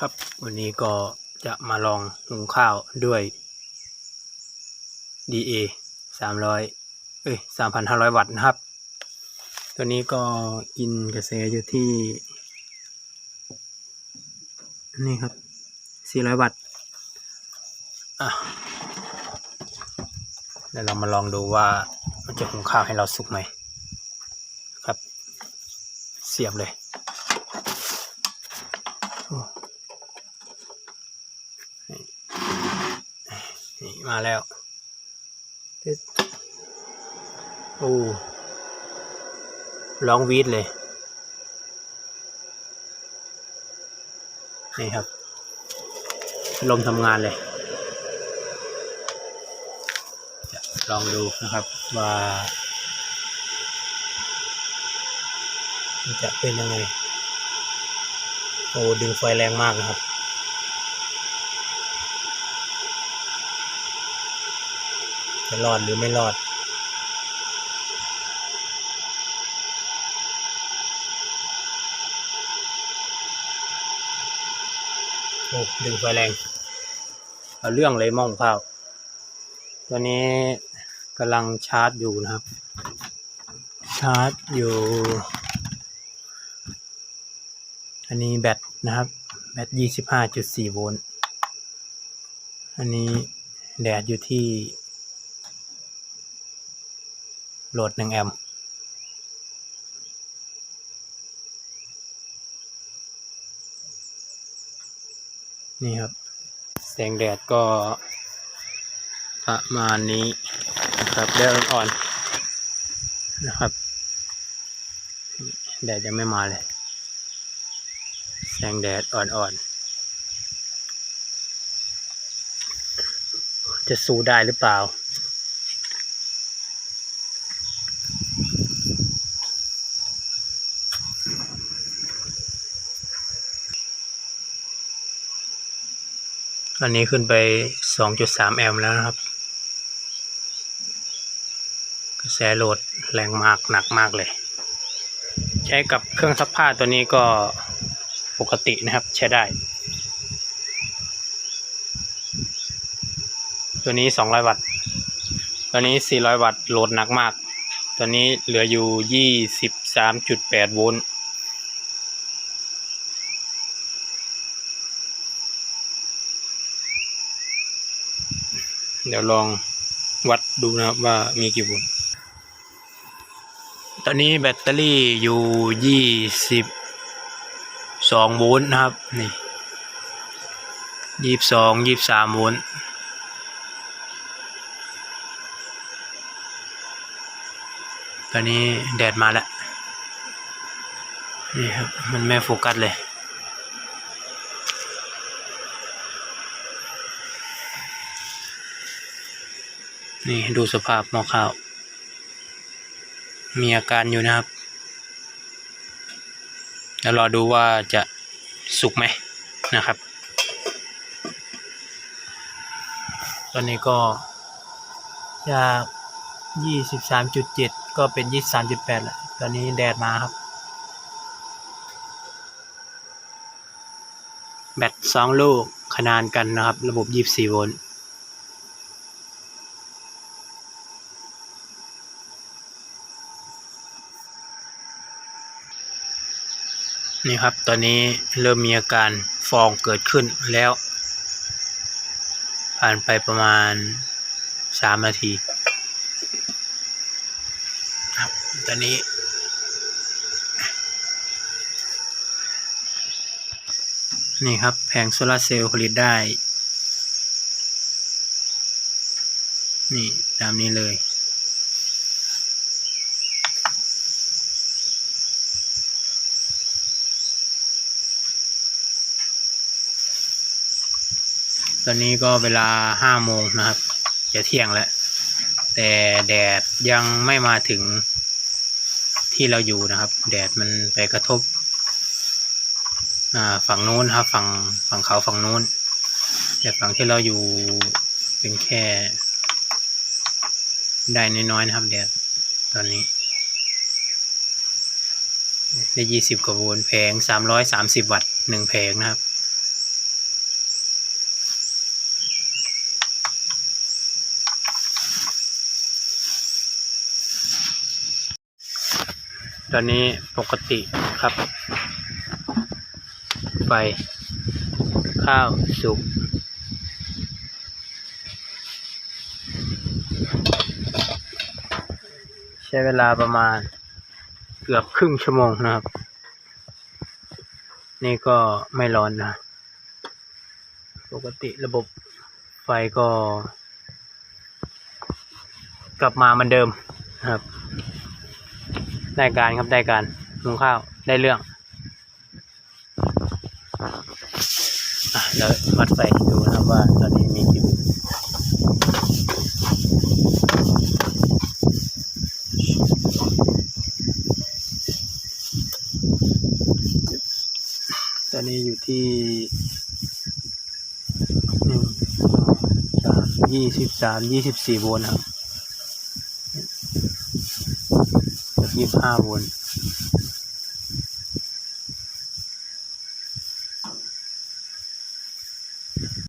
ครับ วันนี้ก็จะมาลองหุงข้าวด้วย DA สามร้อยเอ้ยสามพันห้าร้อยวัตต์นะครับ ตัวนี้ก็กินกระแสอยู่ที่ นี่ครับสี่ร้อยวัตต์อะเดี๋ยวเรามาลองดูว่ามันจะหุงข้าวให้เราสุกไหมครับ เสียบเลยโอ้นี่นี่ มาแล้วตึ๊ดโอ้ร้องวีดเลย นี่ครับ ลมทำงานเลย จะลองดูนะครับว่ามันจะเป็นยังไง โอ้ ดึงไฟแรงมากนะครับ จะรอดหรือไม่รอด โอ้ดึงไฟแรง เอาเรื่องเลยมองข้าวตัวนี้กำลังชาร์จอยู่นะครับ ชาร์จอยู่ อันนี้แบตนะครับ แบตยี่สิบห้าจุดสี่โวลต์ อันนี้แดดอยู่ที่ โหลดหนึ่งแอมป์นี่ครับ แสงแดดก็ประมาณนี้นะครับแดดอ่อนๆนะครับ แดดยังไม่มาเลย แสงแดดอ่อนๆ จะสู้ได้หรือเปล่า อันนี้ขึ้นไป2.3แอมป์แล้วนะครับ กระแสโหลดแรงมากหนักมากเลย ใช้กับเครื่องซักผ้าตัวนี้ก็ปกตินะครับใช้ได้ ตัวนี้200วัตต์ ตัวนี้400วัตต์โหลดหนักมาก ตัวนี้เหลืออยู่23.8โวลต์ เดี๋ยวลองวัดดูนะครับว่ามีกี่โวลต์ตอนนี้แบตเตอรี่อยู่ยี่สิบสองโวลต์นะครับ นี่ยี่สิบสองยี่สิบสามโวลต์ตอนนี้แดดมาแล้วนี่ครับ มันไม่โฟกัสเลย นี่ดูสภาพหม้อข้าว มีอาการอยู่นะครับ แล้วรอดูว่าจะสุกไหมนะครับ ตอนนี้ก็จากยี่สิบสามจุดเจ็ดก็เป็นยี่สามจุดแปดแล้วตอนนี้แดดมาครับ แบตสองลูกขนานกันนะครับ ระบบยี่สี่โวลต์ นี่ครับ ตอนนี้เริ่มมีอาการฟองเกิดขึ้นแล้ว ผ่านไปประมาณสามนาที ครับ ตอนนี้นี่ครับแผงโซลาร์เซลล์ผลิตได้ นี่ ตามนี้เลย ตอนนี้ก็เวลาห้าโมงนะครับ จะเที่ยงแล้ว แต่แดดยังไม่มาถึงที่เราอยู่นะครับ แดดมันไปกระทบฝั่งนู้นครับฝั่งฝั่งเขาฝั่งนู้น แต่ฝั่งที่เราอยู่เป็นแค่ ได้น้อยๆนะครับแดดตอนนี้ ได้ยี่สิบกว่าโวลต์แผงสามร้อยสามสิบวัตต์หนึ่งแผงนะครับ ตอนนี้ปกติครับ ไฟ ข้าวสุกใช้เวลาประมาณเกือบครึ่งชั่วโมงนะครับ นี่ก็ไม่ร้อนนะ ปกติระบบไฟก็ กลับมาเหมือนเดิมครับ ได้การครับได้การหุงข้าวได้เรื่องอแล้ววัดไฟให้ดูนะครับว่าตอนนี้มีกี่ตอนนี้อยู่ที่หนึ่งสามยี่สิบสามยี่สิบสี่โวลต์ครับ ยี่สิบห้าโวลต์